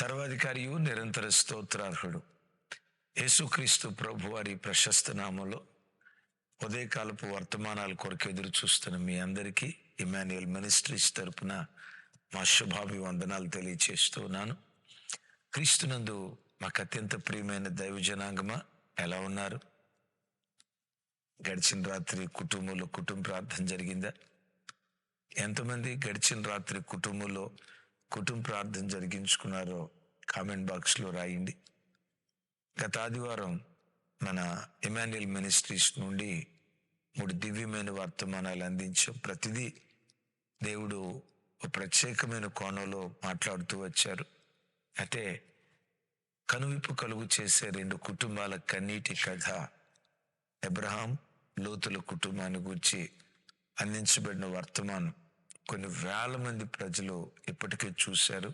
సర్వాధికారియు నిరంతర స్తోత్రార్హుడు. యేసుక్రీస్తు ప్రభు వారి ప్రశస్త నామంలో ఉదయకాలపు వర్తమానాల కొరకు ఎదురు చూస్తున్న మీ అందరికీ ఇమాన్యుయల్ మినిస్ట్రీస్ తరపున మా శుభాభివందనాలు తెలియచేస్తున్నాను క్రీస్తునందు మాకు అత్యంత ప్రియమైన దైవజనాంగమా ఎలా ఉన్నారు? గడిచిన రాత్రి కుటుంబంలో కుటుంబ ప్రార్థన జరిగిందా? ఎంతమంది గడిచిన రాత్రి కుటుంబంలో కుటుంబ ప్రార్థన జరిగించుకున్నారో కామెంట్ బాక్స్లో రాయండి. గత ఆదివారం మన ఇమాన్యుయల్ మినిస్ట్రీస్ నుండి మూడు దివ్యమైన వర్తమానాలు అందించాం ప్రతిదీ దేవుడు ఒక ప్రత్యేకమైన కోణంలో మాట్లాడుతూ వచ్చారు. అయితే కనువిప్పు కలుగు చేసే రెండు కుటుంబాల కన్నీటి కథ అబ్రహాం లోతుల కుటుంబాన్ని గురించి అందించబడిన వర్తమానం కొన్ని వేల మంది ప్రజలు ఇప్పటికే చూశారు.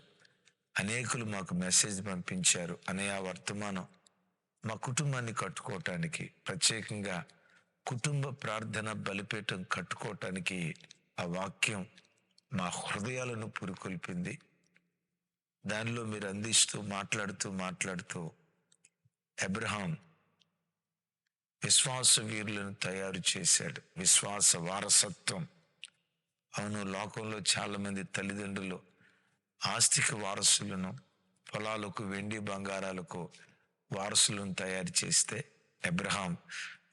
అనేకులు మాకు మెసేజ్ పంపించారు. అనే ఆ వర్తమానం మా కుటుంబాన్ని కట్టుకోవటానికి ప్రత్యేకంగా కుటుంబ ప్రార్థన బలిపీఠం కట్టుకోవటానికి ఆ వాక్యం మా హృదయాలను పురికొల్పింది. దానిలో మీరు అందిస్తూ మాట్లాడుతూ మాట్లాడుతూ అబ్రహాం విశ్వాస వీరులను తయారు చేశాడు. విశ్వాస వారసత్వం అవును లోకంలో చాలామంది తల్లిదండ్రులు ఆస్తిక వారసులను పొలాలకు వెండి బంగారాలకు వారసులను తయారు చేస్తే అబ్రహాం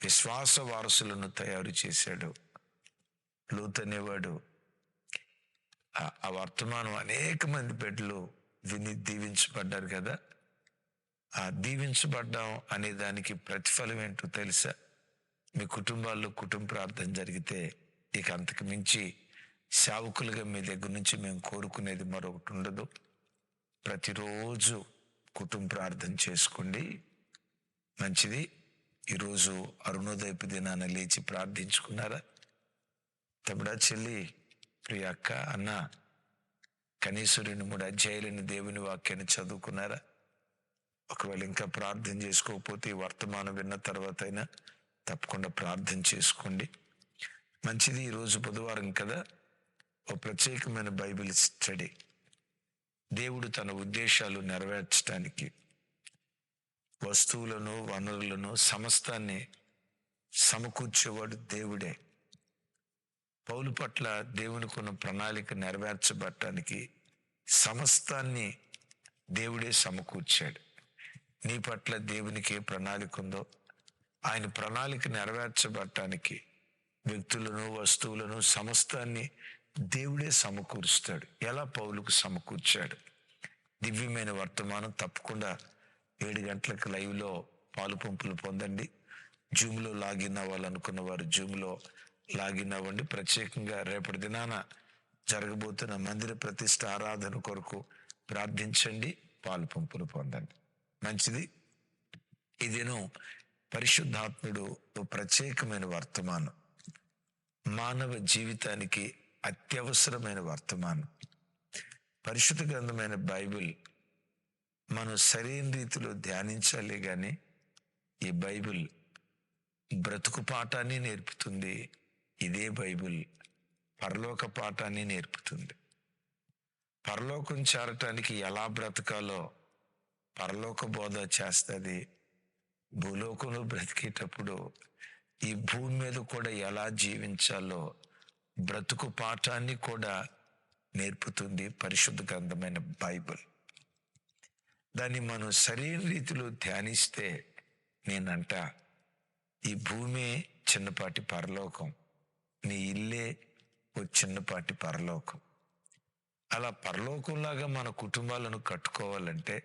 విశ్వాస వారసులను తయారు చేశాడు. లూత్ అనేవాడు. ఆ- వర్తమానం అనేక మంది బిడ్డలు విని దీవించబడ్డారు కదా. ఆ దీవించబడ్డాం అనే దానికి ప్రతిఫలం ఏంటో తెలుసా? మీ కుటుంబాల్లో కుటుంబ ప్రార్థన జరిగితే ఇక అంతకు మించి సేవకులుగా మీ దగ్గర నుంచి మేము కోరుకునేది మరొకటి ఉండదు. ప్రతిరోజు కుటుంబ ప్రార్థన చేసుకోండి. మంచిది. ఈరోజు అరుణోదయపు దినాన లేచి ప్రార్థించుకున్నారా? తమ్ముడా చెల్లి ప్రియ అక్క అన్న కనీసం రెండు మూడు అధ్యాయులని దేవుని వాక్యాన్ని చదువుకున్నారా? ఒకవేళ ఇంకా ప్రార్థన చేసుకోకపోతే ఈ వర్తమానం విన్న తర్వాత అయినా తప్పకుండా ప్రార్థన చేసుకోండి. మంచిది. ఈరోజు బుధవారం కదా. ఒక ప్రత్యేకమైన బైబిల్ స్టడీ. దేవుడు తన ఉద్దేశాలు నెరవేర్చడానికి వస్తువులను వనరులను సమస్తాన్ని సమకూర్చేవాడు దేవుడే. పౌలు పట్ల దేవునికి ఉన్న ప్రణాళిక నెరవేర్చబట్టడానికి సమస్తాన్ని దేవుడే సమకూర్చాడు. నీ పట్ల దేవునికి ఏ ప్రణాళిక ఉందో ఆయన ప్రణాళిక నెరవేర్చబట్టడానికి వ్యక్తులను వస్తువులను సమస్తాన్ని దేవుడే సమకూరుస్తాడు. ఎలా పౌలుకు సమకూర్చాడు? దివ్యమైన వర్తమానం తప్పకుండా ఏడు గంటలకు లైవ్లో పాలు పంపులు పొందండి. జూమ్లో లాగిన్ అవ్వాలనుకున్న వారు జూమ్లో లాగిన్ అవ్వండి. ప్రత్యేకంగా రేపటి దినాన జరగబోతున్న మందిర ప్రతిష్ట ఆరాధన కొరకు ప్రార్థించండి. పాలు పంపులు పొందండి. మంచిది. ఇదేను పరిశుద్ధాత్ముడు ఓ ప్రత్యేకమైన వర్తమానం. మానవ జీవితానికి అత్యవసరమైన వర్తమానం. పరిశుద్ధ గ్రంథమైన బైబిల్ మనం సరైన రీతిలో ధ్యానించాలి కానీ ఈ బైబిల్ బ్రతుకు పాఠాన్ని నేర్పుతుంది. ఇదే బైబిల్ పరలోక పాఠాన్ని నేర్పుతుంది. పరలోకం చేరటానికి ఎలా బ్రతకాలో పరలోక బోధ చేస్తుంది. భూలోకంలో బ్రతికేటప్పుడు ఈ భూమి మీద కూడా ఎలా జీవించాలో బ్రతుకు పాఠాన్ని కూడా నేర్పుతుంది పరిశుద్ధ గ్రంథమైన బైబిల్. దాన్ని మనం సరైన రీతిలో ధ్యానిస్తే నేనంట ఈ భూమే చిన్నపాటి పరలోకం నీ ఇల్లే ఓ చిన్నపాటి పరలోకం. అలా పరలోకంలాగా మన కుటుంబాలను కట్టుకోవాలంటే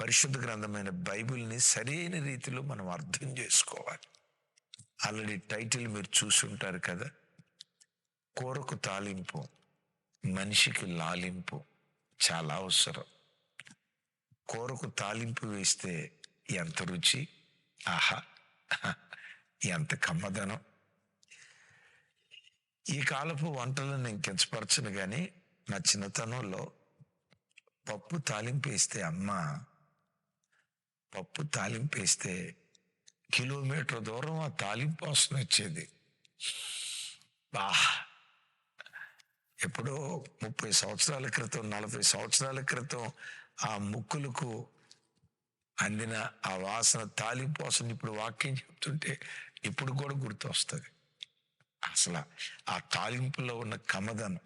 పరిశుద్ధ గ్రంథమైన బైబిల్ని సరైన రీతిలో మనం అర్థం చేసుకోవాలి. ఆల్రెడీ టైటిల్ మీరు చూసి ఉంటారు కదా కూరకు తాలింపు మనిషికి లాలింపు చాలా అవసరం. కూరకు తాలింపు వేస్తే ఎంత రుచి? ఆహా ఎంత కమ్మదనం. ఈ కాలపు వంటలను నేను కించపరచను కానీ నా చిన్నతనంలో పప్పు తాలింపు వేస్తే అమ్మ పప్పు తాలింపు వేస్తే కిలోమీటర్ దూరం ఆ తాలింపు వాసన వచ్చేది. బా ఎప్పుడో ముప్పై సంవత్సరాల క్రితం నలభై సంవత్సరాల క్రితం ఆ ముక్కులకు అందిన ఆ వాసన తాలింపు వాసన ఇప్పుడు వాక్యం చెప్తుంటే ఇప్పుడు కూడా గుర్తు వస్తుంది అసలు ఆ తాలింపులో ఉన్న కమదనం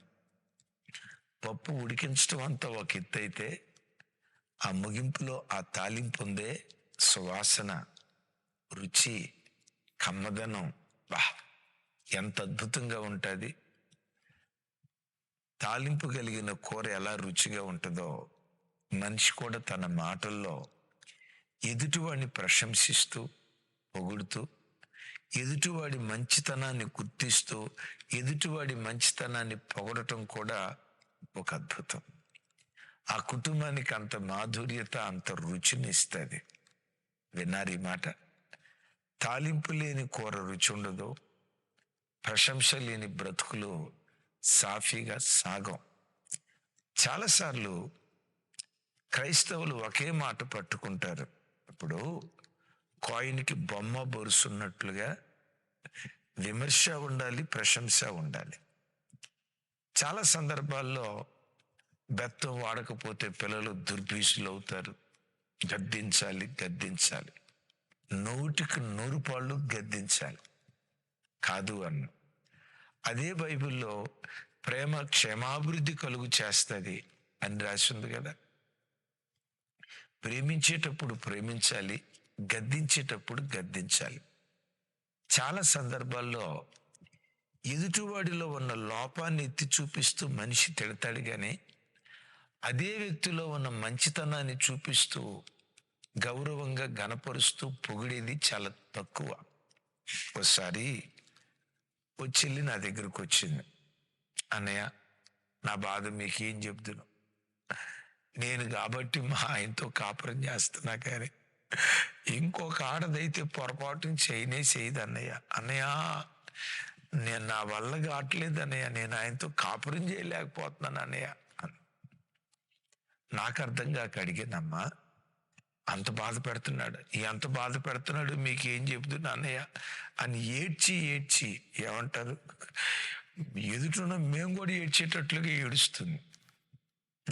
పప్పు ఉడికించడం అంతా ఒక ఎత్తు అయితే ఆ ముగింపులో ఆ తాలింపు ఉందే సువాసన రుచి కమ్మదనం. బా ఎంత అద్భుతంగా ఉంటుంది. తాలింపు కలిగిన కూర ఎలా రుచిగా ఉంటుందో మనిషి కూడా తన మాటల్లో ఎదుటివాడిని ప్రశంసిస్తూ పొగుడుతూ ఎదుటివాడి మంచితనాన్ని గుర్తిస్తూ ఎదుటివాడి మంచితనాన్ని పొగడటం కూడా ఒక అద్భుతం. ఆ కుటుంబానికి అంత మాధుర్యత అంత రుచిని ఇస్తుంది. విన్నారు ఈ మాట. తాలింపు లేని కూర రుచి ఉండదు. ప్రశంస లేని బ్రతుకులు సాఫీగా సాగం. చాలాసార్లు క్రైస్తవులు ఒకే మాట పట్టుకుంటారు. ఇప్పుడు కాయిన్కి బొమ్మ బొరుసున్నట్లుగా విమర్శ ఉండాలి ప్రశంస ఉండాలి. చాలా సందర్భాల్లో బెత్తం వాడకపోతే పిల్లలు దుర్భీషులు అవుతారు గద్దించాలి గద్దించాలి. నోటికి నూరు పాళ్ళు గద్దించాలి. కాదు అన్న. అదే బైబిల్లో ప్రేమ క్షేమాభివృద్ధి కలుగు చేస్తుంది అని రాసింది కదా. ప్రేమించేటప్పుడు ప్రేమించాలి గద్దించేటప్పుడు గద్దించాలి. చాలా సందర్భాల్లో ఎదుటివాడిలో ఉన్న లోపాన్ని ఎత్తి చూపిస్తూ మనిషి తిడతాడు కానీ అదే వ్యక్తిలో ఉన్న మంచితనాన్ని చూపిస్తూ గౌరవంగా గనపరుస్తూ పొగిడేది చాలా తక్కువ. ఒకసారి ఓ చెల్లి నా దగ్గరకు వచ్చింది. అన్నయ్య నా బాధ మీకు ఏం చెప్తున్నా? నేను కాబట్టి మా ఆయనతో కాపురం చేస్తున్నా కానీ ఇంకొక ఆడదైతే పొరపాటున చేయనే చేయదు అన్నయ్య. అన్నయ్య నేను నా వల్ల కావట్లేదు అన్నయ్య. నేను ఆయనతో కాపురం చేయలేకపోతున్నాను అన్నయ్య. నాకు అర్థం కాక అడిగానమ్మా అంత బాధ పెడుతున్నాడు. ఎంత బాధ పెడుతున్నాడు మీకేం చెబుతున్నా అన్నయ్య అని ఏడ్చి ఏడ్చి ఏమంటారు? ఎదుటిన మేము కూడా ఏడ్చేటట్లుగా ఏడుస్తుంది.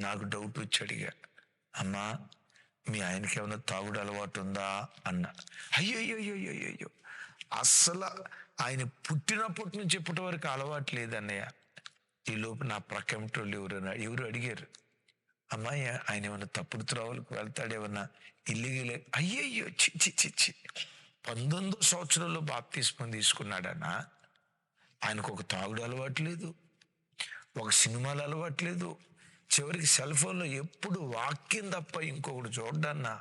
నాకు డౌట్ వచ్చి అడిగా. అమ్మా మీ ఆయనకి ఏమైనా తాగుడు అలవాటు ఉందా? అన్న. అయ్యో అయ్యో అయ్యో అయ్యో అయ్యో అస్సలు ఆయన పుట్టినప్పటి నుంచి ఇప్పటి వరకు అలవాటు లేదన్నయ్య. ఈ లోపు నా ప్రక్కమిటోళ్ళు ఎవరు ఎవరు అడిగారు? అమ్మాయి ఆయన ఏమైనా తప్పుడు త్రోవలకు వెళ్తాడు ఇల్లీగల్ అయ్యయ్యో చిచ్చి చిచ్చి పంతొమ్మిదో సంవత్సరంలో బాప్తీస్మం తీసుకున్నాడన్నా. ఆయనకు ఒక తాగుడు అలవాటు లేదు ఒక సినిమాలు అలవాటు లేదు. చివరికి సెల్ ఫోన్లో ఎప్పుడు వాక్యం తప్ప ఇంకొకటి చూడడన్నా.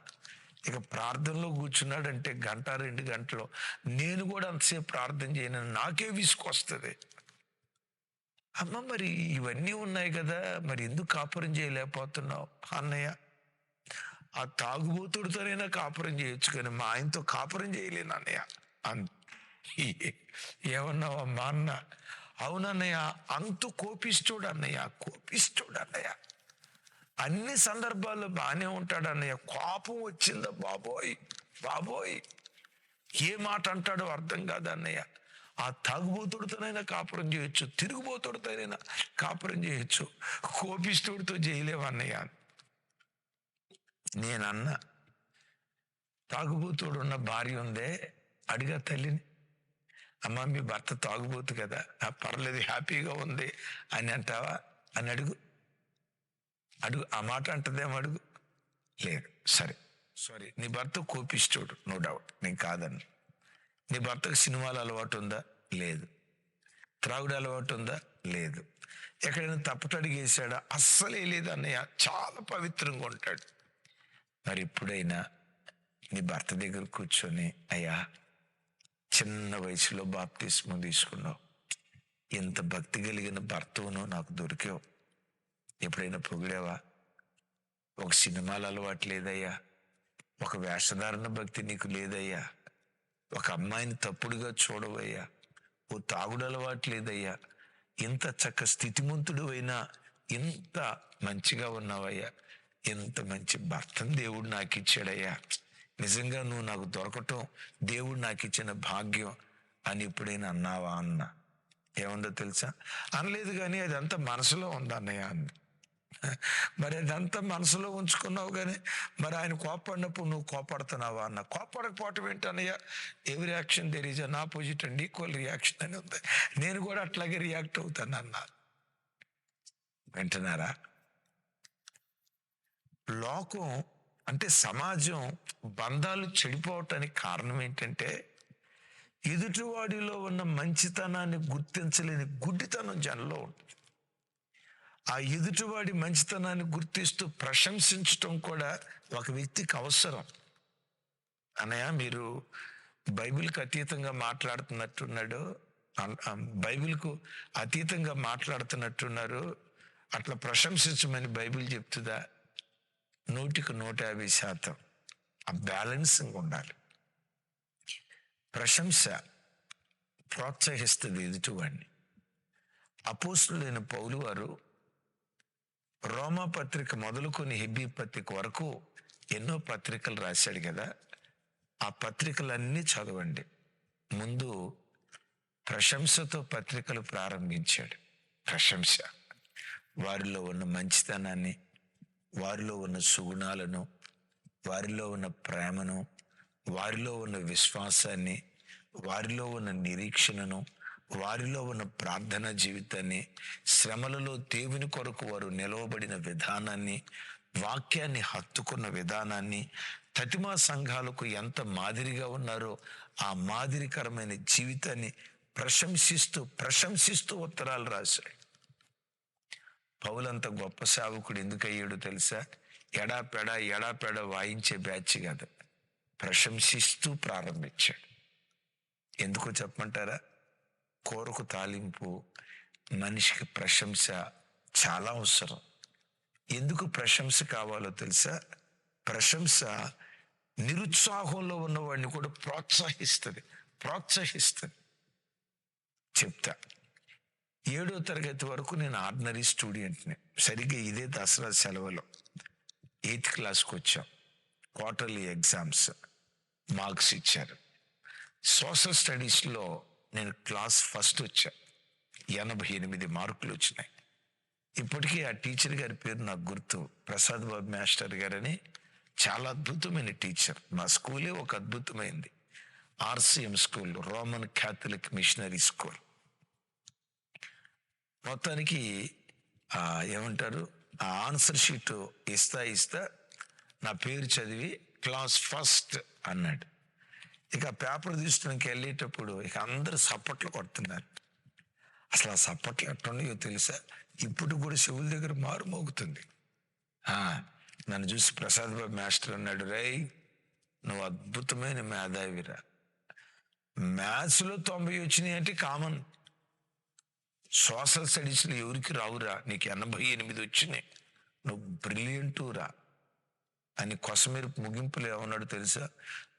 ఇక ప్రార్థనలో కూర్చున్నాడంటే గంట రెండు గంటలు. నేను కూడా అంతసేపు ప్రార్థన చేయను నాకే విసుకొస్తుంది అమ్మ మరి ఇవన్నీ ఉన్నాయి కదా మరి ఎందుకు కాపురం చేయలేకపోతున్నావు అన్నయ్య? ఆ తాగుబోతుడితోనైనా కాపురం చేయొచ్చు కానీ మా ఆయనతో కాపురం చేయలేను అన్నయ్య. అన్ ఏమన్నావు మా అన్న? అవునన్నయ్య అంతు కోపిస్తుడు అన్నయ్య కోపిస్తుడు అన్నయ్య. అన్ని సందర్భాల్లో బాగానే ఉంటాడు అన్నయ్య. కోపం వచ్చిందా బాబోయ్ బాబోయ్. ఏ మాట అంటాడో అర్థం కాదు అన్నయ్య. ఆ తాగుబోతుడితోనైనా కాపురం చేయొచ్చు తిరుగుబోతుడితోనైనా కాపురం చేయొచ్చు కోపిస్తుడితో చేయలేవన్నయ్య నేనన్న తాగుబోతుడు ఉన్న భార్య ఉందే అడిగా తల్లిని అమ్మ మీ భర్త తాగుబోతు కదా పర్లేదు హ్యాపీగా ఉంది అని అంటావా? అని అడుగు. అడుగు ఆ మాట అంటదేమో అడుగు? లేదు సరే సారీ నీ భర్త కోపిస్తుడు నో డౌట్ నేను కాదన్ను. నీ భర్తకు సినిమాలు అలవాటు ఉందా? లేదు. త్రాగుడు అలవాటు ఉందా? లేదు. ఎక్కడైనా తప్పటడిగి వేసాడా అస్సలే లేదు అన్నయ్య. చాలా పవిత్రంగా ఉంటాడు. మరి ఇప్పుడైనా నీ భర్త దగ్గర కూర్చొని అయ్యా చిన్న వయసులో బాప్తిస్మం తీసుకున్నావు. ఇంత భక్తి కలిగిన భర్తవును నాకు దొరికావు. ఎప్పుడైనా పొగిడావా? ఒక సినిమాలు అలవాటు లేదయ్యా. ఒక వేషధారణ భక్తి నీకు లేదయ్యా. ఒక అమ్మాయిని తప్పుడుగా చూడవయ్యా. ఓ తాగుడు అలవాటు లేదయ్యా. ఇంత చక్క స్థితిమంతుడు అయినా ఇంత మంచిగా ఉన్నావయ్యా. ఇంత మంచి భర్తను దేవుడు నాకు ఇచ్చాడయ్యా నిజంగా నువ్వు నాకు దొరకటం దేవుడు నాకు ఇచ్చిన భాగ్యం అని ఎప్పుడైనా అన్నావా అన్న? ఏముందో తెలుసా? అనలేదు కానీ అదంతా మనసులో ఉంది అన్నయ్య అంది మరి అదంతా మనసులో ఉంచుకున్నావు కానీ మరి ఆయన కోపడినప్పుడు నువ్వు కోపడుతున్నావా అన్న? కోపడకపోవటం ఏంటన్నయ్యా? ఎవరి reaction there is an opposite and equal reaction అని ఉంది. నేను కూడా అట్లాగే రియాక్ట్ అవుతాను అన్న. వింటున్నారా? లోకం అంటే సమాజం బంధాలు చెడిపోవటానికి కారణం ఏంటంటే ఎదుటివాడిలో ఉన్న మంచితనాన్ని గుర్తించలేని గుడ్డితనం జనంలో ఉంటుంది. ఆ ఎదుటివాడి మంచితనాన్ని గుర్తిస్తూ ప్రశంసించటం కూడా ఒక వ్యక్తికి అవసరం. అన్నయ్య మీరు బైబిల్కి అతీతంగా మాట్లాడుతున్నట్టున్నాడు. బైబిల్కు అతీతంగా మాట్లాడుతున్నట్టున్నారు. అట్లా ప్రశంసించమని బైబిల్ చెప్తుందా? నూటికి నూట యాభై శాతం. ఆ బ్యాలెన్సింగ్ ఉండాలి. ప్రశంస ప్రోత్సహిస్తుంది ఎదుటివాడిని. అపోస్తులైన పౌలు వారు రోమా పత్రిక మొదలుకొని హిబ్బీ పత్రిక వరకు ఎన్నో పత్రికలు రాశాడు కదా ఆ పత్రికలన్నీ చదవండి. ముందు ప్రశంసతో పత్రికలు ప్రారంభించాడు. ప్రశంస. వారిలో ఉన్న మంచితనాన్ని వారిలో ఉన్న సుగుణాలను వారిలో ఉన్న ప్రేమను వారిలో ఉన్న విశ్వాసాన్ని వారిలో ఉన్న నిరీక్షణను వారిలో ఉన్న ప్రార్థన జీవితాన్ని శ్రమలలో దేవుని కొరకు వారు నిలవబడిన విధానాన్ని వాక్యాన్ని హత్తుకున్న విధానాన్ని తతిమా సంఘాలకు ఎంత మాదిరిగా ఉన్నారో ఆ మాదిరికరమైన జీవితాన్ని ప్రశంసిస్తూ ప్రశంసిస్తూ ఉత్తరాలు రాశాడు. పౌలంత గొప్ప సేవకుడు ఎందుకయ్యాడు తెలుసా? ఎడాపెడ ఎడాపెడ వాయించే బ్యాచ్ కాదు. ప్రశంసిస్తూ ప్రారంభించాడు. ఎందుకో చెప్పమంటారా? కోరకు తాలింపు మనిషికి ప్రశంస చాలా అవసరం. ఎందుకు ప్రశంస కావాలో తెలుసా? ప్రశంస నిరుత్సాహంలో ఉన్నవాడిని కూడా ప్రోత్సహిస్తుంది ప్రోత్సహిస్తుంది. చెప్తా. ఏడో తరగతి వరకు నేను ఆర్డినరీ స్టూడెంట్ని. సరిగ్గా ఇదే దసరా సెలవులో ఎయిత్ క్లాస్కి వచ్చాం. క్వార్టర్లీ ఎగ్జామ్స్ మార్క్స్ ఇచ్చారు. సోషల్ స్టడీస్లో నేను క్లాస్ ఫస్ట్ వచ్చా. ఎనభై ఎనిమిది మార్కులు వచ్చినాయి. ఇప్పటికీ ఆ టీచర్ గారి పేరు నాకు గుర్తు. ప్రసాద్ బాబు మాస్టర్ గారని చాలా అద్భుతమైన టీచర్. మా స్కూలే ఒక అద్భుతమైంది. RCM school Roman Catholic missionary school. మొత్తానికి ఏమంటారు? ఆ ఆన్సర్ షీట్ ఇస్తా ఇస్తా నా పేరు చదివి క్లాస్ ఫస్ట్ అన్నాడు. ఇక పేపర్ తీసుకునికి వెళ్ళేటప్పుడు ఇక అందరు సప్పట్లు కొడుతున్నారు. అసలు ఆ సప్పట్లు ఎట్టున్నాయో తెలుసా? ఇప్పుడు కూడా శివుల దగ్గర మారు మోగుతుంది. ఆ, నన్ను చూసి ప్రసాద్ బాబు మాస్టర్ అన్నాడు రై నువ్వు అద్భుతమైన మేధావిరా. మ్యాథ్స్లో తొంభై వచ్చినాయి అంటే కామన్. సోషల్ స్టడీస్లో ఎవరికి రావురా? నీకు ఎనభై ఎనిమిది వచ్చినాయి. నువ్వు బ్రిలియంటురా అని కొసమీరు ముగింపులు ఏమన్నాడు తెలుసా?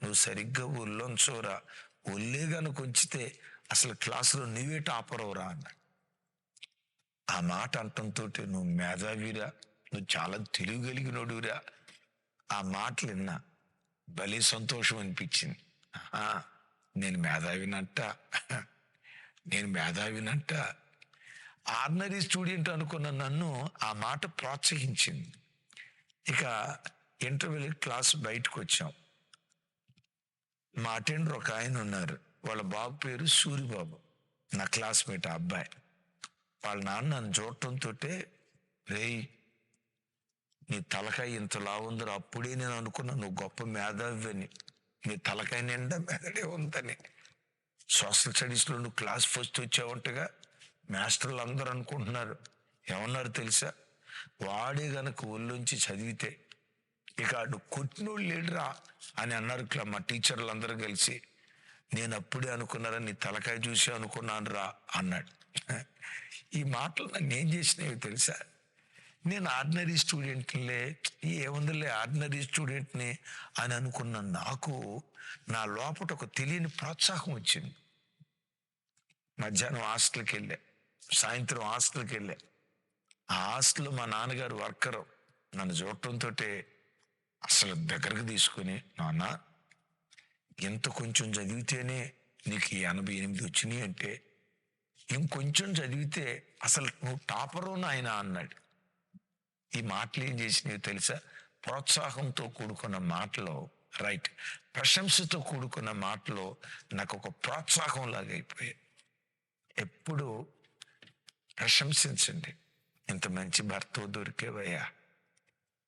నువ్వు సరిగ్గా ఒళ్ళొంచోరా ఒళ్ళే కనుక ఉంచితే అసలు క్లాసులో నువ్వే టాపరవురా అన్నాడు. ఆ మాట అంటంతో నువ్వు మేధావిరా. నువ్వు చాలా తెలివి కలిగినోడురా ఆ మాటలు విన్నా భలే సంతోషం అనిపించింది. నేను మేధావినంట. నేను మేధావినంట. ఆర్డినరీ స్టూడెంట్ అనుకున్న నన్ను ఆ మాట ప్రోత్సహించింది. ఇక ఇంటర్వ్యూ క్లాస్ బయటకు వచ్చాం. మా అటెండర్ ఒక ఆయన ఉన్నారు. వాళ్ళ బాబు పేరు సూరిబాబు. నా క్లాస్మేట్ అబ్బాయి. వాళ్ళ నాన్న నన్ను చూడటంతో రేయ్ నీ తలకాయ ఇంత లావుందిరా అప్పుడే నేను అనుకున్నా నువ్వు గొప్ప మేధావి అని నీ తలకాయ నిండా మెదడే ఉందని. సోషల్ స్టడీస్లో నువ్వు క్లాస్ ఫస్ట్ వచ్చావంటగా మాస్టర్లు అందరూ అనుకుంటున్నారు. ఏమన్నారు తెలుసా? వాడే గనక ఒళ్ళుంచి చదివితే ఇక అటు కొట్టినోడు లేడురా అని అన్నారు ఇట్లా మా టీచర్లు అందరూ కలిసి. నేను అప్పుడే అనుకున్నారా నీ తలకాయ చూసి అనుకున్నాను రా అన్నాడు. ఈ మాటలు నన్ను ఏం చేసినవి తెలుసా? నేను ఆర్డినరీ స్టూడెంట్లే ఏముందిలే ఆర్డినరీ స్టూడెంట్ని అని అనుకున్న నాకు నా లోపల ఒక తెలియని ప్రోత్సాహం వచ్చింది. మధ్యాహ్నం హాస్టల్కి వెళ్ళే సాయంత్రం హాస్టల్కి వెళ్ళే. ఆ హాస్టల్లో మా నాన్నగారు వర్కరు నన్ను చూడటంతో అసలు దగ్గరకు తీసుకుని నాన్న ఎంత కొంచెం చదివితేనే నీకు ఈ ఎనభై ఎనిమిది వచ్చినాయి అంటే ఇంకొంచెం చదివితే అసలు నువ్వు టాపరు నాయన అన్నాడు. ఈ మాటలు ఏం చేసినవి తెలుసా? ప్రోత్సాహంతో కూడుకున్న మాటలో రైట్ ప్రశంసతో కూడుకున్న మాటలో నాకు ఒక ప్రోత్సాహం లాగా అయిపోయాయి. ఎప్పుడు ప్రశంసించండి. ఇంత మంచి భర్త దొరికేవయ్యా.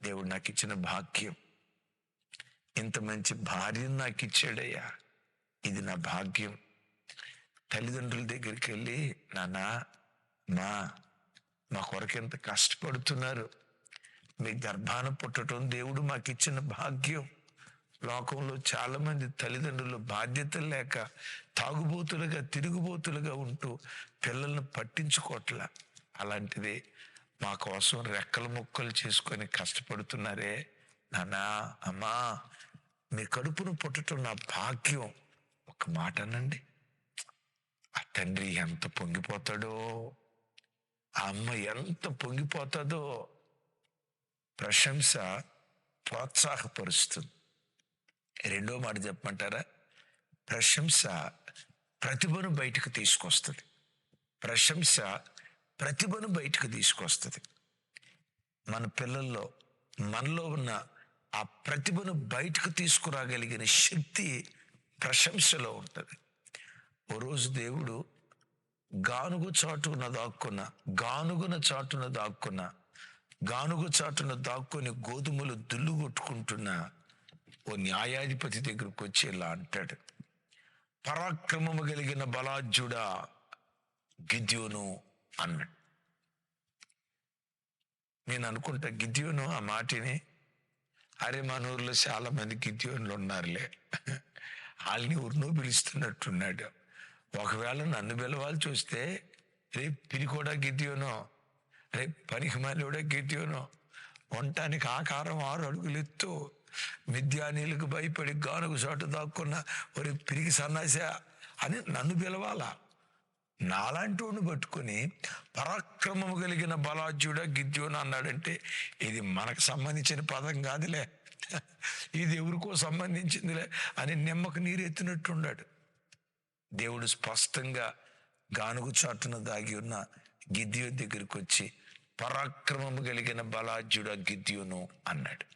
దేవుడు నాకు ఇచ్చిన భాగ్యం. ఇంత మంచి భార్యను నాకు ఇచ్చాడయ్యా. ఇది నా భాగ్యం. తల్లిదండ్రుల దగ్గరికి వెళ్ళి నానా మా మా కొరకు ఎంత కష్టపడుతున్నారు. మీ గర్భాన పుట్టడం దేవుడు మాకు ఇచ్చిన భాగ్యం. లోకంలో చాలా మంది తల్లిదండ్రులు బాధ్యతలు లేక తాగుబోతులుగా తిరుగుబోతులుగా ఉంటూ పిల్లల్ని పట్టించుకోవట్ల అలాంటిది మా కోసం రెక్కల ముక్కలు చేసుకొని కష్టపడుతున్నారే. నానా అమ్మా మీ కడుపును పుట్టడం నా భాగ్యం. ఒక మాట అనండి. ఆ తండ్రి ఎంత పొంగిపోతాడో ఆ అమ్మ ఎంత పొంగిపోతుందో ప్రశంస ప్రోత్సాహపరుస్తుంది. రెండో మాట చెప్పమంటారా? ప్రశంస ప్రతిభను బయటకు తీసుకొస్తుంది. ప్రశంస ప్రతిభను బయటకు తీసుకొస్తుంది. మన పిల్లల్లో మనలో ఉన్న ఆ ప్రతిభను బయటకు తీసుకురాగలిగిన శక్తి ప్రశంసలో ఉంటుంది. ఓ రోజు దేవుడు గానుగు చాటున దాక్కున్న గానుగున చాటున దాక్కున్న గానుగు చాటున దాక్కుని గోధుమలు దుల్లు కొట్టుకుంటున్న ఓ న్యాయాధిపతి దగ్గరకు వచ్చి ఇలా అంటాడు. పరాక్రమము కలిగిన బలాజ్యుడా గిద్యోను అన్నాడు. నేను అనుకుంటా గిద్యోను ఆ మాటిని అరే మన ఊర్లో చాలా మంది గిద్యోన్లు ఉన్నారులే. వాళ్ళని ఊరినో పిలుస్తున్నట్టున్నాడు. ఒకవేళ నన్ను పిలవాలి చూస్తే రేపు పిరికోడా గిద్యోనో రేపు పనికి కూడా గిద్యోనో వంటానికి ఆకారం ఆరు అడుగులు ఎత్తు మిద్యానీలకు భయపడి గానుగు చోట దాక్కున్న ఒరి పిరికి సన్నాస అని నన్ను పిలవాలా? నాలాంటి వాడిని పట్టుకొని పరాక్రమము కలిగిన బలాజ్యుడ గిద్యోన అన్నాడంటే ఇది మనకు సంబంధించిన పదం కాదులే. ఇది ఎవరికో సంబంధించిందిలే అని నిమ్మకు నీరు ఎత్తినట్టున్నాడు దేవుడు స్పష్టంగా గానుగు చాటున దాగి ఉన్న గిద్యో దగ్గరికి వచ్చి పరాక్రమము కలిగిన బలాజుడ గిద్దియును అన్నాడు.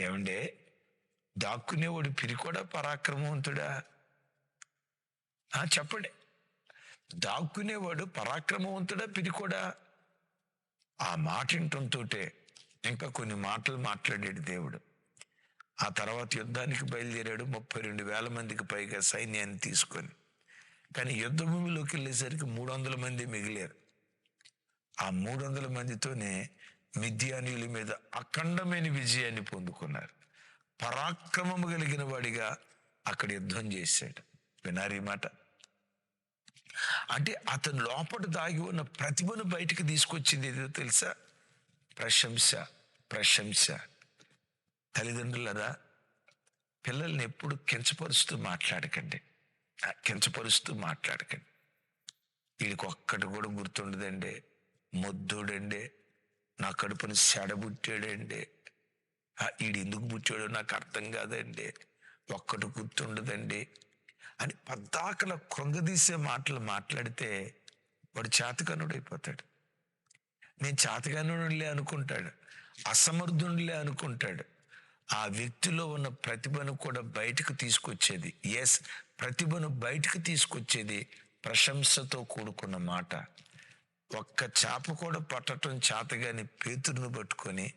ఏమండే? దాక్కునేవాడు పిరికోడా పరాక్రమవంతుడా? ఆ, చెప్పండి. దాక్కునేవాడు పరాక్రమవంతుడా పిరికోడా ఆ మాట ఇంకా కొన్ని మాటలు మాట్లాడాడు దేవుడు. ఆ తర్వాత యుద్ధానికి బయలుదేరాడు. ముప్పై రెండు వేల మందికి పైగా సైన్యాన్ని తీసుకొని. కానీ యుద్ధ భూమిలోకి వెళ్ళేసరికి మూడు వందల మంది మిగిలారు. ఆ మూడు వందల మందితోనే మిథ్యానీయుల మీద అఖండమైన విజయాన్ని పొందుకున్నారు. పరాక్రమము కలిగిన వాడిగా అక్కడ యుద్ధం చేశాడు. వినారు ఈ మాట. అంటే అతను లోపల దాగి ఉన్న ప్రతిభను బయటకు తీసుకొచ్చింది ఏదో తెలుసా? ప్రశంస ప్రశంస. తల్లిదండ్రులరా పిల్లల్ని ఎప్పుడు కించపరుస్తూ మాట్లాడకండి. కించపరుస్తూ మాట్లాడకండి. వీడికి ఒక్కటి కూడా గుర్తుండదండి. మొద్దుడండి. నా కడుపుని సెడబుట్టాడండి. వీడు ఎందుకు పుట్టాడో నాకు అర్థం కాదండి. ఒక్కటి గుర్తుండదండి. అని పద్దాకల కృంగదీసే మాటలు మాట్లాడితే వాడు చేతకనుడైపోతాడు. నేను చేతగానులే అనుకుంటాడు. అసమర్థునిలే అనుకుంటాడు. ఆ వ్యక్తిలో ఉన్న ప్రతిభను కూడా బయటకు తీసుకొచ్చేది. ఎస్ ప్రతిభను బయటకు తీసుకొచ్చేది ప్రశంసతో కూడుకున్న మాట. ఒక్క చేప కూడా పట్టడం చేతగాని పేతురును పట్టుకొని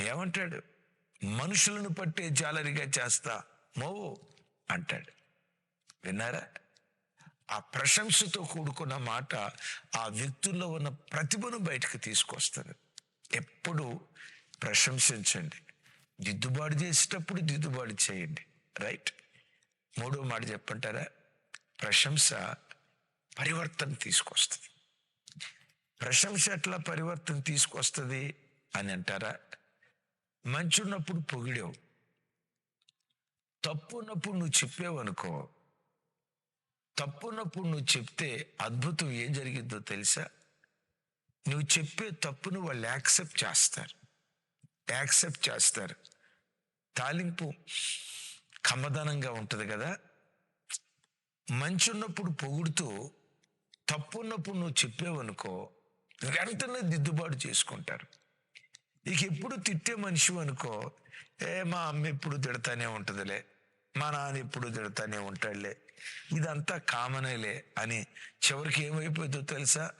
ఏమంటాడు? మనుషులను పట్టే జాలరిగా చేస్తా మోవు అంటాడు. విన్నారా? ఆ ప్రశంసతో కూడుకున్న మాట ఆ వ్యక్తుల్లో ఉన్న ప్రతిభను బయటకు తీసుకొస్తుంది. ఎప్పుడు ప్రశంసించండి. దిద్దుబాటు చేసేటప్పుడు దిద్దుబాటు చేయండి. రైట్? మూడో మాట చెప్పంటారా? ప్రశంస పరివర్తన తీసుకొస్తుంది. ప్రశంస ఎట్లా పరివర్తన తీసుకొస్తుంది అని అంటారా? మంచి ఉన్నప్పుడు పొగిడావు. తప్పు ఉన్నప్పుడు నువ్వు చెప్పావనుకో తప్పున్నప్పుడు నువ్వు చెప్తే అద్భుతం ఏం జరిగిందో తెలుసా? నువ్వు చెప్పే తప్పును వాళ్ళు యాక్సెప్ట్ చేస్తారు. యాక్సెప్ట్ చేస్తారు. తాలింపు కమ్మదనంగా ఉంటుంది కదా? మంచి ఉన్నప్పుడు పొగుడుతూ తప్పు ఉన్నప్పుడు నువ్వు చెప్పేవనుకో వెంటనే దిద్దుబాటు చేసుకుంటారు. ఇక ఎప్పుడు తిట్టే మనిషి అనుకో ఏ మా అమ్మ ఎప్పుడు తిడతానే ఉంటుందిలే మా నాన్న ఎప్పుడు తిడతానే ఉంటాడులే ఇదంతా కామనేలే అని చివరికి ఏమైపోయిందో తెలుసా?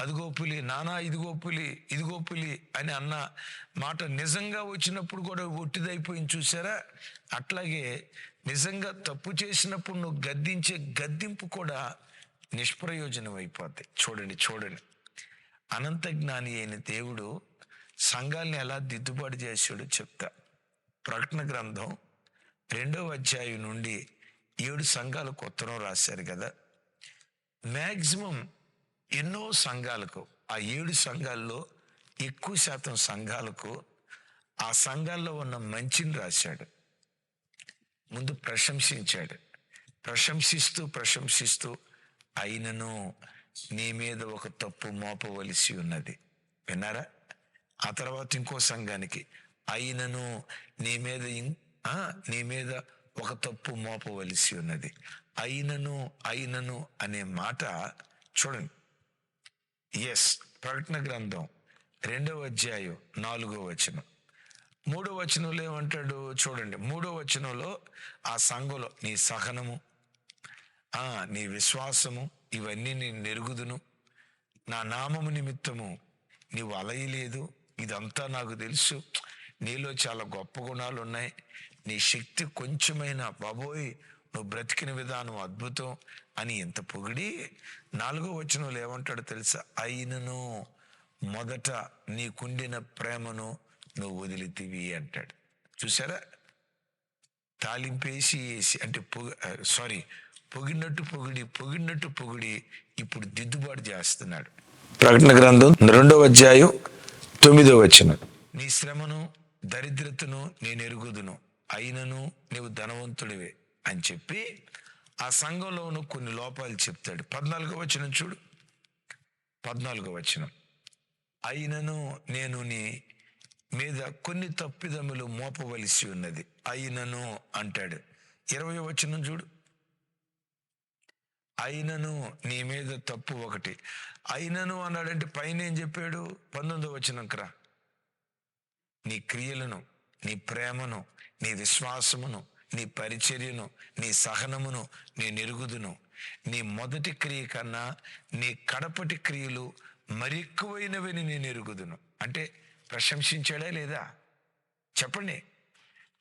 అదిగో పులి నానా ఇదిగో పులి ఇదిగో పులి అని అన్న మాట నిజంగా వచ్చినప్పుడు కూడా ఒట్టిదైపోయింది చూసారా? అట్లాగే నిజంగా తప్పు చేసినప్పుడు నువ్వు గద్దించే గద్దింపు కూడా నిష్ప్రయోజనం అయిపోద్ది చూడండి చూడండి. అనంత జ్ఞాని అయిన దేవుడు సంఘాల్ని ఎలా దిద్దుబాటు చేశాడో చెప్తా. ప్రకటన గ్రంథం రెండవ అధ్యాయం నుండి ఏడు సంఘాలకు ఉత్తరం రాశారు కదా. మ్యాక్సిమం ఎన్నో సంఘాలకు ఆ ఏడు సంఘాల్లో ఎక్కువ శాతం సంఘాలకు ఆ సంఘాల్లో ఉన్న మంచిని రాశాడు. ముందు ప్రశంసించాడు. ప్రశంసిస్తూ ప్రశంసిస్తూ అయినను నీ మీద ఒక తప్పు మోపవలసి ఉన్నది. విన్నారా? ఆ తర్వాత ఇంకో సంఘానికి అయినను నీ మీద నీ మీద ఒక తప్పు మోపవలసి ఉన్నది. అయినను అయినను అనే మాట చూడండి. ఎస్ ప్రకటన గ్రంథం రెండవ అధ్యాయం నాలుగో వచనం. మూడో వచనంలో ఏమంటాడు చూడండి. మూడో వచనంలో ఆ సంఘంలో నీ సహనము ఆ నీ విశ్వాసము ఇవన్నీ నేను నెరుగుదును. నా నామము నిమిత్తము నీవు అలయలేదు. ఇదంతా నాకు తెలుసు. నీలో చాలా గొప్ప గుణాలు ఉన్నాయి నీ శక్తి కొంచెమైనా బాబోయ్ నువ్వు బ్రతికిన విధానం అద్భుతం అని ఎంత పొగిడి నాలుగో వచనంలో ఏమంటాడో తెలుసా? అయినను మొదట నీకుండిన ప్రేమను నువ్వు వదిలితివి అంటాడు. చూసారా తాలింపేసి వేసి అంటే పొగ సారీ పొగిడినట్టు పొగిడి పొగిడినట్టు పొగిడి ఇప్పుడు దిద్దుబాటు చేస్తున్నాడు. ప్రకటన గ్రంథం రెండవ అధ్యాయం తొమ్మిదో వచ్చిన నీ శ్రమను దరిద్రతను నేను ఎరుగుదును. అయినను నీవు ధనవంతుడివే అని చెప్పి ఆ సంఘంలోను కొన్ని లోపాలు చెప్తాడు. పద్నాలుగో వచనం చూడు. పద్నాలుగో వచనం. అయినను నేను నీ మీద కొన్ని తప్పిదములు మోపవలసి ఉన్నది. అయినను అంటాడు. ఇరవై వచనం చూడు. అయినను నీ మీద తప్పు ఒకటి. అయినను అన్నాడంటే పైన ఏం చెప్పాడు? పంతొమ్మిదో వచనంకరా నీ క్రియలను నీ ప్రేమను నీ విశ్వాసమును నీ పరిచర్యను నీ సహనమును నీ నెరుగుదును. నీ మొదటి క్రియ కన్నా నీ కడపటి క్రియలు మరెక్కువైనవని నేను ఎరుగుదును అంటే ప్రశంసించాడా లేదా? చెప్పండి.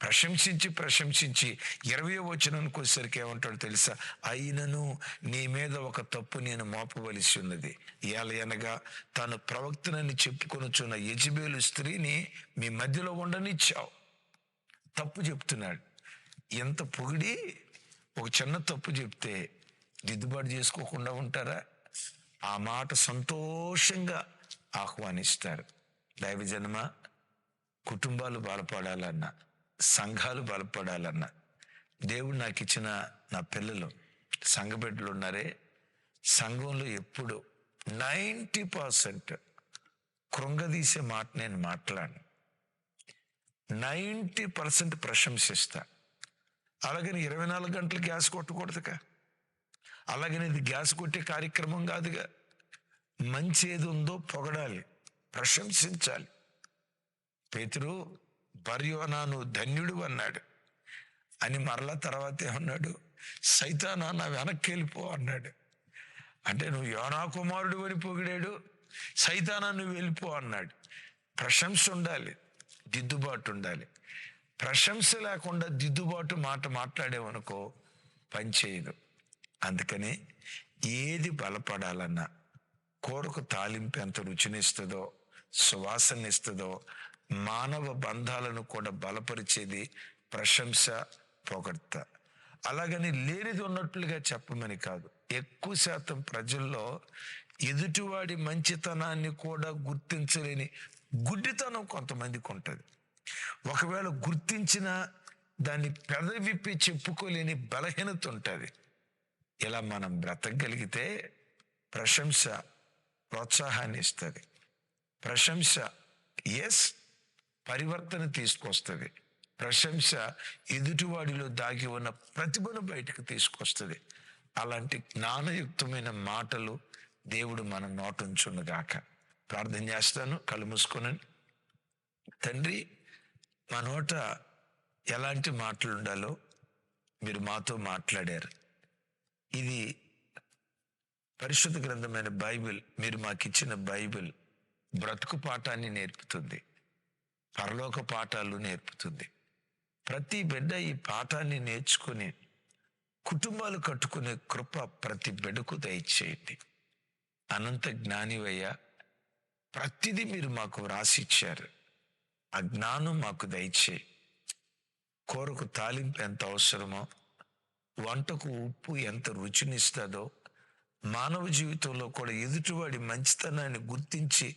ప్రశంసించి ప్రశంసించి ఇరవై వచనానికి వచ్చేసరికి ఏమంటాడు తెలుసా? అయినను నీ మీద ఒక తప్పు నేను మోపవలసి ఉన్నది. ఏలయనగా తాను ప్రవక్తనని చెప్పుకొనుచున్న యజబేలు స్త్రీని మీ మధ్యలో ఉండనిచ్చావు. తప్పు చెప్తున్నాడు. ఎంత పొగిడి ఒక చిన్న తప్పు చెప్తే దిద్దుబాటు చేసుకోకుండా ఉంటారా? ఆ మాట సంతోషంగా ఆహ్వానిస్తారు. దైవజన్మ కుటుంబాలు బలపడాలన్నా సంఘాలు బలపడాలన్నా దేవుడు నాకు ఇచ్చిన నా పిల్లలు సంఘ బిడ్డలు ఉన్నారే సంఘంలో ఎప్పుడు నైంటీ పర్సెంట్ కృంగదీసే మాట నేను మాట్లాడను. నైంటీ పర్సెంట్ ప్రశంసిస్తా. అలాగని ఇరవై నాలుగు గంటలు గ్యాస్ కొట్టకూడదుగా. అలాగని ఇది గ్యాస్ కొట్టే కార్యక్రమం కాదుగా. మంచి ఏది ఉందో పొగడాలి ప్రశంసించాలి. పేతురు బర్యోనా ధన్యుడు అన్నాడు. అని మరలా తర్వాత ఏమన్నాడు సైతానా నా వెనక్కి వెళ్ళిపో అన్నాడు. అంటే నువ్వు యోనా కుమారుడు అని పొగిడాడు. సైతానా నువ్వు వెళ్ళిపో అన్నాడు. ప్రశంస ఉండాలి. దిద్దుబాటు ఉండాలి. ప్రశంస లేకుండా దిద్దుబాటు మాట మాట్లాడేవనుకో పని చేయదు. అందుకని ఏది బలపడాలన్నా కూరకు తాలింపు ఎంత రుచినిస్తుందో సువాసనిస్తుందో మానవ బంధాలను కూడా బలపరిచేది ప్రశంస పొగడ్త. అలాగని లేనిది ఉన్నట్లుగా చెప్పమని కాదు. ఎక్కువ శాతం ప్రజల్లో ఎదుటివాడి మంచితనాన్ని కూడా గుర్తించలేని గుడ్డితనం కొంతమందికి ఉంటుంది. ఒకవేళ గుర్తించిన దాన్ని పెదవిప్పి చెప్పుకోలేని బలహీనత ఉంటుంది. ఇలా మనం బ్రతకగలిగితే ప్రశంస ప్రోత్సాహాన్ని ఇస్తుంది. ప్రశంస ఎస్ పరివర్తన తీసుకొస్తుంది. ప్రశంస ఎదుటివాడిలో దాగి ఉన్న ప్రతిభను బయటకు తీసుకొస్తుంది. అలాంటి జ్ఞానయుక్తమైన మాటలు దేవుడు మన నోటుంచునుగాక ప్రార్థన చేస్తాను కళ్ళు మూసుకొని తండ్రి మా నోట ఎలాంటి మాటలు ఉండాలో మీరు మాతో మాట్లాడారు. ఇది పరిశుద్ధ గ్రంథమైన బైబిల్ మీరు మాకు ఇచ్చిన బైబిల్ బ్రతుకు పాఠాన్ని నేర్పుతుంది. పరలోక పాఠాలు నేర్పుతుంది. ప్రతి బిడ్డ ఈ పాఠాన్ని నేర్చుకుని కుటుంబాలు కట్టుకునే కృప ప్రతి బిడ్డకు దయచేయండి. అనంత జ్ఞానివయ్యా ప్రతిదీ మీరు మాకు వ్రాసిచ్చారు. ఆ జ్ఞానం మాకు దయచే. కూరకు తాలింపు ఎంత అవసరమో వంటకు ఉప్పు ఎంత రుచినిస్తుందో మానవ జీవితంలో కూడా ఎదుటివాడి మంచితనాన్ని గుర్తించి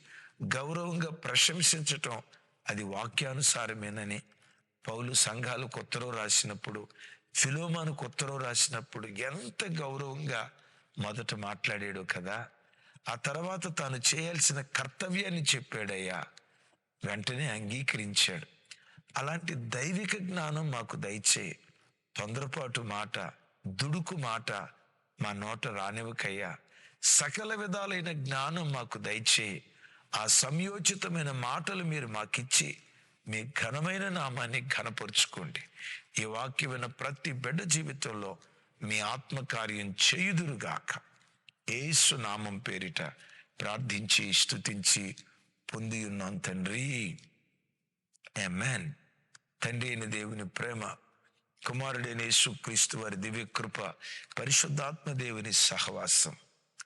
గౌరవంగా ప్రశంసించటం అది వాక్యానుసారమేనని పౌలు సంఘాలకు ఉత్తరం రాసినప్పుడు ఫిలోమానుకు ఉత్తరం రాసినప్పుడు ఎంత గౌరవంగా మొదట మాట్లాడాడు కదా! ఆ తర్వాత తాను చేయాల్సిన కర్తవ్యాన్ని చెప్పాడయ్యా. వెంటనే అంగీకరించాడు. అలాంటి దైవిక జ్ఞానం మాకు దయచేయి తొందరపాటు మాట దుడుకు మాట మా నోట రానివ్వకయ్యా. సకల విధాలైన జ్ఞానం మాకు దయచేయి ఆ సంయోచితమైన మాటలు మీరు మాకిచ్చి మీ ఘనమైన నామాన్ని ఘనపరుచుకోండి. ఈ వాక్యమైన ప్రతి బిడ్డ జీవితంలో మీ ఆత్మకార్యం చేయుదురుగాక. ఏసు నామం పేరిట ప్రార్థించి స్తుతించి పొంది ఉన్నాం తండ్రి. ఆమేన్ తండ్రి అయిన దేవుని ప్రేమ కుమారుడైన యేసు క్రీస్తు వారి దివ్య కృప పరిశుద్ధాత్మ దేవుని సహవాసం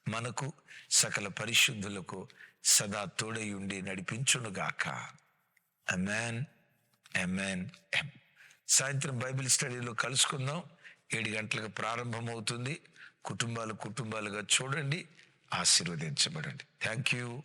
మనకు సకల పరిశుద్ధులకు సదా తోడై ఉండి నడిపించునుగాక అమెన్ అమెన్ సాయంత్రం బైబిల్ స్టడీలో కలుసుకుందాం. ఏడు గంటలకు ప్రారంభమవుతుంది. కుటుంబాలు కుటుంబాలుగా చూడండి ఆశీర్వదించబడండి. Thank you